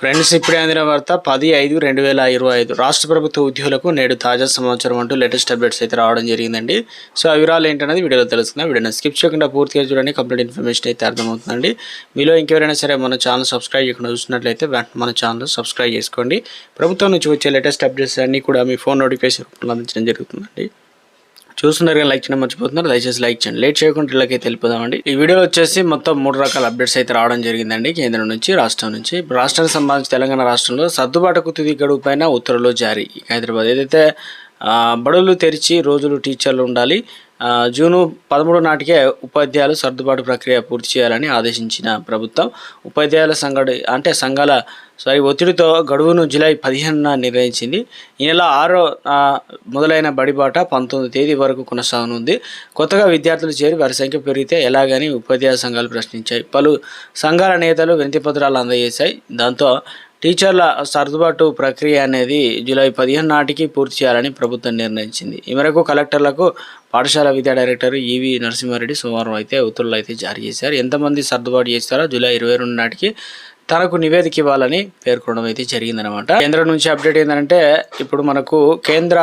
Friends ఇప్పుడే అందిన వార్త పది ఐదు రెండు వేల ఇరవై ఐదు. రాష్ట్ర ప్రభుత్వ ఉద్యోగులకు నేడు తాజా సమాచారం అంటూ లేటెస్ట్ అప్డేట్స్ అయితే రావడం జరిగిందండి. సో ఆ వివరాలు ఏంటనేది వీడియోలో తెలుసుకుందాం. వీడియోని స్కిప్ చేయకుండా పూర్తిగా చూడండి. కంప్లీట్ ఇన్ఫర్మేషన్ అయితే అర్థమవుతుందండి. మీలో ఇంకెవరైనా సరే మన ఛానల్ సబ్స్క్రైబ్ చేయకుండా చూసినట్లయితే వెంటనే మన ఛానల్ సబ్స్క్రైబ్ చేసుకోండి. ప్రభుత్వం నుంచి వచ్చే లేటెస్ట్ అప్డేట్స్ అన్నీ కూడా మీ ఫోన్ నోటిఫికేషన్ రూపంలో అందించడం జరుగుతుందండి. చూస్తున్నారు కానీ లైక్ చేయడం మర్చిపోతున్నారు. దయచేసి లైక్ చేయండి. లేట్ చేయకుండా ఇళ్ళకి తెలిపిదామండి. ఈ వీడియోలో వచ్చేసి మొత్తం మూడు రకాల అప్డేట్స్ అయితే రావడం జరిగిందండి. కేంద్రం నుంచి రాష్ట్రం నుంచి. ఇప్పుడు రాష్ట్రానికి సంబంధించి తెలంగాణ రాష్ట్రంలో సర్దుబాటుకు తుది గడువు పైన ఉత్తర్వులు జారీ. హైదరాబాద్ ఏదైతే బడులు తెరిచి రోజులు టీచర్లు ఉండాలి. జూను పదమూడు నాటికే ఉపాధ్యాయులు సర్దుబాటు ప్రక్రియ పూర్తి చేయాలని ఆదేశించిన ప్రభుత్వం ఉపాధ్యాయుల సంఘడి అంటే సంఘాల సారీ ఒత్తిడితో గడువును జూలై పదిహేనున నిర్ణయించింది. ఈ నెల ఆరో మొదలైన బడిబాట పంతొమ్మిది తేదీ వరకు కొనసాగనుంది. కొత్తగా విద్యార్థులు చేరి వారి సంఖ్య పెరిగితే ఎలాగని ఉపాధ్యాయ సంఘాలు ప్రశ్నించాయి. పలు సంఘాల నేతలు వినతి పత్రాలు అందజేశాయి. దాంతో టీచర్ల సర్దుబాటు ప్రక్రియ అనేది జూలై పదిహేను నాటికి పూర్తి చేయాలని ప్రభుత్వం నిర్ణయించింది. ఈ మేరకు కలెక్టర్లకు పాఠశాల విద్యా డైరెక్టర్ ఈవి నరసింహారెడ్డి సోమవారం అయితే ఉత్తర్వులు అయితే జారీ చేశారు. ఎంతమంది సర్దుబాటు చేస్తారో జూలై ఇరవై రెండు నాటికి తనకు నివేదిక ఇవ్వాలని పేర్కొనడం అయితే జరిగిందనమాట కేంద్రం నుంచి అప్డేట్ ఏంటంటే ఇప్పుడు మనకు కేంద్ర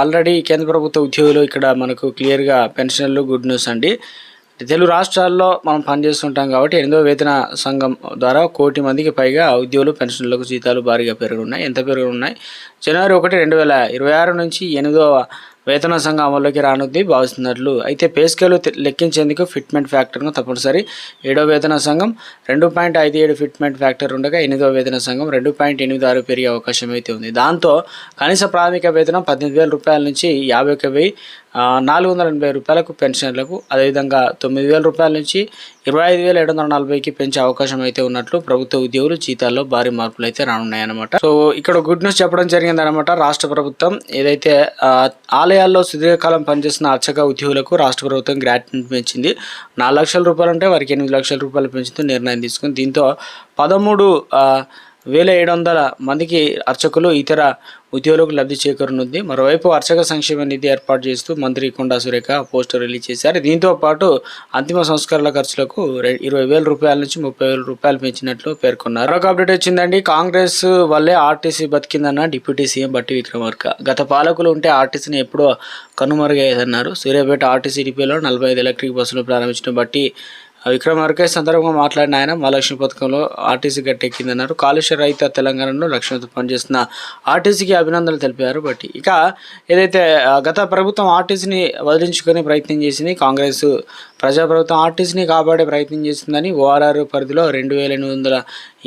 ఆల్రెడీ కేంద్ర ప్రభుత్వ ఉద్యోగులు ఇక్కడ మనకు క్లియర్గా పెన్షన్లు గుడ్ న్యూస్ అండి. తెలుగు రాష్ట్రాల్లో మనం పనిచేస్తుంటాం కాబట్టి ఎనిమిదో వేతన సంఘం ద్వారా కోటి మందికి పైగా ఉద్యోగులు పెన్షన్లకు జీతాలు భారీగా పెరుగున్నాయి. ఎంత పెరుగున్నాయి? జనవరి ఒకటి రెండు వేల ఇరవై ఆరు నుంచి ఎనిమిదవ వేతన సంఘం అమల్లోకి రానుంది భావిస్తున్నట్లు. అయితే పే స్కేలు లెక్కించేందుకు ఫిట్మెంట్ ఫ్యాక్టర్ను తప్పనిసరి. ఏడో వేతన సంఘం రెండు పాయింట్ ఐదు ఏడు ఫిట్మెంట్ ఫ్యాక్టర్ ఉండగా ఎనిమిదవ వేతన సంఘం రెండు పాయింట్ ఎనిమిది ఆరు పెరిగే అవకాశం అయితే ఉంది. దాంతో కనీస ప్రాథమిక వేతనం పద్దెనిమిది వేల రూపాయల నుంచి యాభై ఒక వెయ్యి నాలుగు వందల ఎనభై రూపాయలకు పెన్షన్లకు అదేవిధంగా తొమ్మిది వేల రూపాయల నుంచి ఇరవై ఐదు వేల ఏడు వందల నలభైకి పెంచే అవకాశం అయితే ఉన్నట్లు ప్రభుత్వ ఉద్యోగులు జీతాల్లో భారీ మార్పులు అయితే రానున్నాయన్నమాట. సో ఇక్కడ గుడ్ న్యూస్ చెప్పడం జరిగిందనమాట రాష్ట్ర ప్రభుత్వం ఏదైతే ఆలయాల్లో సుదీర్ఘకాలం పనిచేస్తున్న అర్చక ఉద్యోగులకు రాష్ట్ర ప్రభుత్వం గ్రాట్యుటీ పెంచింది. నాలుగు లక్షల రూపాయలు ఉంటే వారికి ఎనిమిది లక్షల రూపాయలు పెంచుతూ నిర్ణయం తీసుకుంది. దీంతో పదమూడు వేల ఏడు వందల మందికి అర్చకులు ఇతర ఉద్యోగులకు లబ్ధి చేకూరనుంది. మరోవైపు అర్చక సంక్షేమ నిధి ఏర్పాటు చేస్తూ మంత్రి కొండా సురేఖ పోస్టర్ రిలీజ్ చేశారు. దీంతో పాటు అంతిమ సంస్కరణల ఖర్చులకు ఇరవై వేల రూపాయల నుంచి ముప్పై వేల రూపాయలు పెంచినట్లు పేర్కొన్నారు. మరొక అప్డేట్ వచ్చిందండి. కాంగ్రెస్ వల్లే ఆర్టీసీ బతికిందన్న డిప్యూటీ సీఎం బట్టి విక్రమార్క. గత పాలకులు ఉంటే ఆర్టీసీని ఎప్పుడో కనుమరుగయ్యేదన్నారు. సూర్యాపేట ఆర్టీసీ డిపోలో నలభై ఐదు ఎలక్ట్రిక్ బస్సులు ప్రారంభించిన బట్టి విక్రమ్ ఆర్కే సందర్భంగా మాట్లాడిన ఆయన మహాలక్ష్మి పథకంలో ఆర్టీసీ గట్టెక్కిందన్నారు. కాలుష్య రహిత తెలంగాణలో లక్ష్యంతో పనిచేస్తున్న ఆర్టీసీకి అభినందనలు తెలిపారు. బట్ ఇక ఏదైతే గత ప్రభుత్వం ఆర్టీసీని వదిలించుకునే ప్రయత్నం చేసింది కాంగ్రెస్ ప్రజాప్రభుత్వం ఆర్టీసీని కాపాడే ప్రయత్నం చేస్తుందని ఓఆర్ఆర్ పరిధిలో రెండు వేల ఎనిమిది వందల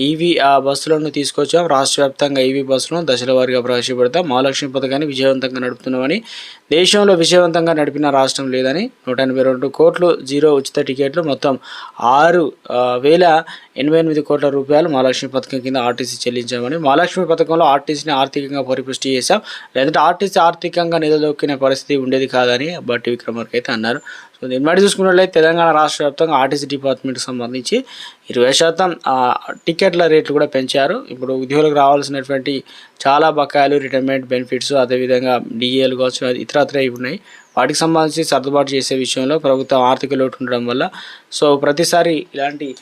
ఈవీ ఆ బస్సులను తీసుకొచ్చాం. రాష్ట్ర వ్యాప్తంగా ఈవీ బస్సులను దశల వారీగా ప్రవేశపెడతాం. మహాలక్ష్మి పథకాన్ని విజయవంతంగా నడుపుతున్నామని దేశంలో విజయవంతంగా నడిపిన రాష్ట్రం లేదని నూట ఎనభై రెండు కోట్లు జీరో ఉచిత టికెట్లు మొత్తం ఆరు వేల ఎనభై ఎనిమిది కోట్ల రూపాయలు మహాలక్ష్మి పథకం కింద ఆర్టీసీ చెల్లించామని మహాలక్ష్మి పథకంలో ఆర్టీసీని ఆర్థికంగా పరిపుష్టి చేశాం. లేదంటే ఆర్టీసీ ఆర్థికంగా నిలదొక్కిన పరిస్థితి ఉండేది కాదని బట్టి విక్రమార్క అయితే అన్నారు. సో దీన్ని బట్టి చూసుకున్నట్లయితే తెలంగాణ రాష్ట్ర వ్యాప్తంగా ఆర్టీసీ డిపార్ట్మెంట్కి సంబంధించి ఇరవై శాతం టికెట్ల రేట్లు కూడా పెంచారు. ఇప్పుడు ఉద్యోగులకు రావాల్సినటువంటి చాలా బకాయిలు రిటైర్మెంట్ బెనిఫిట్స్ అదేవిధంగా డిఏలు కావచ్చు అది ఇతరత్ర ఉన్నాయి. వాటికి సంబంధించి సర్దుబాటు చేసే విషయంలో ప్రభుత్వం ఆర్థిక లోటు ఉండడం వల్ల సో ప్రతిసారి ఇలాంటి